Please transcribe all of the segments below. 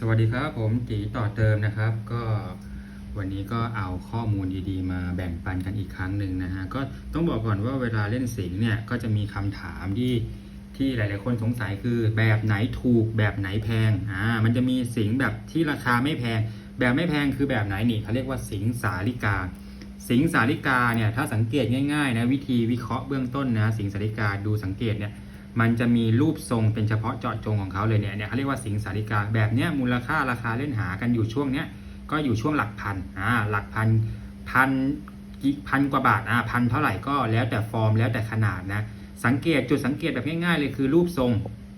สวัสดีครับผมตีต่อเติมนะครับ ก็วันนี้ก็เอาข้อมูลดีๆ มาแบ่งปันกันอีกครั้งหนึ่งนะฮะก็ต้องบอกก่อนว่าเวลาเล่นสิงเนี่ยก็จะมีคำถามที่ที่หลายๆคนสงสัยคือแบบไหนถูกแบบไหนแพงอ่ามันจะมีสิงแบบที่ราคาไม่แพง แบบไม่แพงคือแบบไหนนี่เขาเรียกว่าสิงสาลิกา สิงสาลิกาเนี่ยถ้าสังเกตง่ายๆนะวิธีวิเคราะห์เบื้องต้นนะสิงสาลิกาดูสังเกตเนี่ย มันจะมีรูปทรงเป็นเฉพาะเจาะจงของเขาเลยเนี่ยเนี่ยเขาเรียกว่าสิงสาริกาแบบเนี้ยมูลค่าราคาเล่นหากันอยู่ช่วงเนี้ยก็อยู่ช่วงหลักพันอ่าหลักพันพันกี่พันกว่าบาทอ่าพันเท่าไหร่ก็แล้วแต่ฟอร์มแล้วแต่ขนาดนะสังเกตจุดสังเกตแบบง่ายๆเลยคือรูปทรง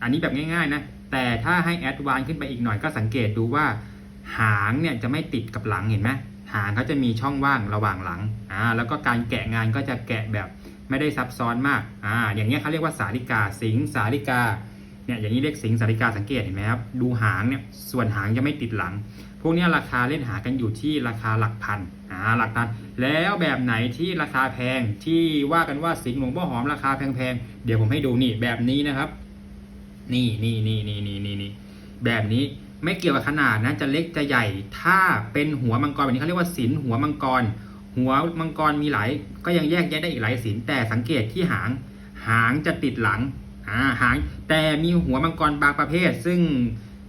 อันนี้แบบง่ายๆนะแต่ถ้าให้แอดวานขึ้นไปอีกหน่อยก็สังเกตดูว่า หางเนี่ยจะไม่ติดกับหลังเห็นไหมหางเขาจะมีช่องว่างระหว่างหลังอ่าแล้วก็การแกะงานก็จะแกะแบบ ไม่ได้ซับซ้อนมากอ่าอย่างเงี้ยเขาเรียกว่าสาลิกาสิงสาลิกาเนี่ยอย่างนี้เรียกสิงสาลิกาสังเกตเห็นไหมครับดูหางเนี่ยส่วนหางจะไม่ติดหลัง พวกนี้ราคาเล่นหากันอยู่ที่ราคาหลักพันอ่าหลักพัน แล้วแบบไหนที่ราคาแพงที่ว่ากันว่าสิงหลวงพ่อหอมราคาแพงๆเดี๋ยวผมให้ดูนี่แบบนี้นะครับ นี่นี่นี่นี่นี่นี่นี่แบบนี้ไม่เกี่ยวกับขนาดนะจะเล็กจะใหญ่ ถ้าเป็นหัวมังกรแบบนี้เขาเรียกว่าศิลหัวมังกร หัวมังกรมีหลาย ก็ยังแยกแยะได้อีกหลายศิลแต่สังเกตที่หาง หางจะติดหลังอ่าหาง แต่มีหัวมังกรบางประเภท ซึ่ง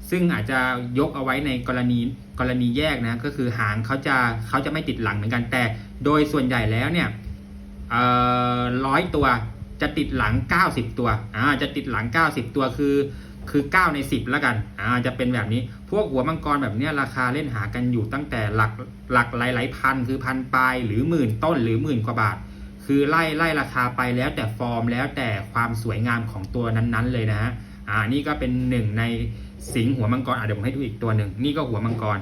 ซึ่งอาจจะยกเอาไว้ในกรณีกรณีแยกนะก็คือหางเขาจะเขาจะไม่ติดหลังเหมือนกัน แต่โดยส่วนใหญ่แล้วเนี่ยร้อยตัวจะติดหลัง 90 ตัวอ่าจะติดหลัง 90 ตัวคือ คือ 9 ใน 10 แล้วกัน อ่า จะเป็นแบบนี้ พวกหัวมังกรแบบเนี้ยราคาเล่นหากันอยู่ตั้งแต่หลักหลักหลายๆพัน คือพันปลายหรือหมื่นต้นหรือหมื่นกว่าบาท คือไล่ไล่ราคาไปแล้วแต่ฟอร์มแล้วแต่ความสวยงามของตัวนั้นๆเลยนะฮะ อ่า นี่ก็เป็นหนึ่งในสิงห์หัวมังกร อะเดี๋ยวผมให้ดูอีกตัวหนึ่ง นี่ก็หัวมังกร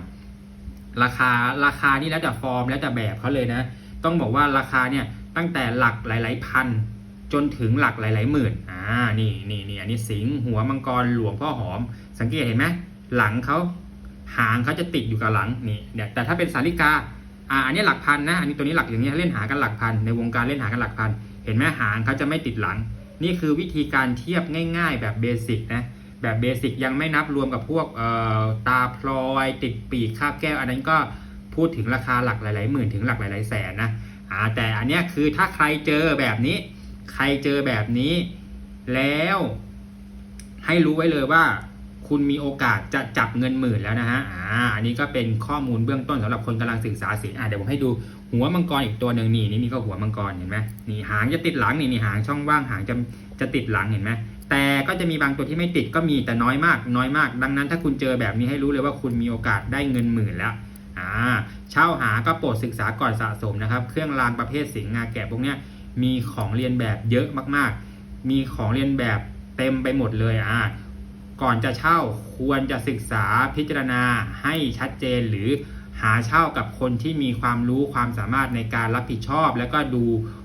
ราคาราคานี่แล้วแต่ฟอร์มแล้วแต่แบบเขาเลยนะ ต้องบอกว่าราคาเนี่ยตั้งแต่หลักหลาย ๆ พัน จนถึงหลักหลายๆหมื่นอ่านี่นี่นี่อันนี้สิงหัวมังกรหลวงพ่อหอม สังเกตเห็นไหมหลังเขาหางเขาจะติดอยู่กับหลังนี่เนี่ยแต่ถ้าเป็นสาลิกาอ่าอันนี้หลักพันนะอันนี้ตัวนี้หลักอย่างนี้เล่นหากันหลักพันในวงการเล่นหากันหลักพันเห็นไหมหางเขาจะไม่ติดหลัง นี่คือวิธีการเทียบง่าย ๆ แบบเบสิกนะแบบเบสิกยังไม่นับรวมกับพวกเอ่อตาพลอยติดปีกคาบแก้ว อันนั้นก็พูดถึงราคาหลักหลายๆหมื่นถึงหลักหลายๆแสนนะอ่าแต่อันนี้คือถ้าใครเจอแบบนี้ ใครเจอแบบนี้ แล้วให้รู้ไว้เลยว่า คุณมีโอกาสจะจับเงินหมื่นแล้วนะฮะอ่าอันนี้ก็เป็นข้อมูลเบื้องต้นสำหรับคนกำลังศึกษาสิงอ่าเดี๋ยวผมให้ดูหัวมังกรอีกตัวหนึ่งนี่นี่นี่ก็หัวมังกรเห็นไหมนี่หางจะติดหลังนี่นี่หางช่องว่างหางจะจะติดหลังเห็นไหมแต่ก็จะมีบางตัวที่ไม่ติดก็มีแต่น้อยมาก น้อยมาก ดังนั้นถ้าคุณเจอแบบนี้ให้รู้เลยว่าคุณมีโอกาสได้เงินหมื่นแล้วอ่าเช่าหาก็โปรดศึกษาก่อนสะสมนะครับ เครื่องรางประเภทสิงห์งาแกะพวกเนี้ย มีของเรียนแบบเยอะมากๆ มีของเรียนแบบเต็มไปหมดเลยอ่าก่อนจะเช่าควรจะศึกษาพิจารณาให้ชัดเจนหรือหาเช่ากับคนที่มีความรู้ความสามารถในการรับผิดชอบ แล้วก็ดู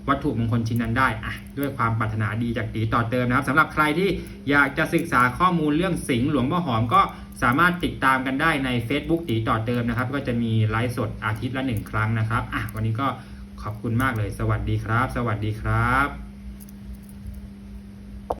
วัตถุมงคลชิ้นนั้นได้อะด้วยความปรารถนาดีจากตีต่อเติมนะครับสำหรับใครที่อยากจะศึกษาข้อมูลเรื่องสิงห์หลวงพ่อหอมก็สามารถติดตามกันได้ใน Facebook ตีต่อเติมนะครับ ก็จะมีไลฟ์สดอาทิตย์ละหนึ่งครั้งนะครับอะวันนี้ก็ ขอบคุณมากเลย สวัสดีครับ สวัสดีครับ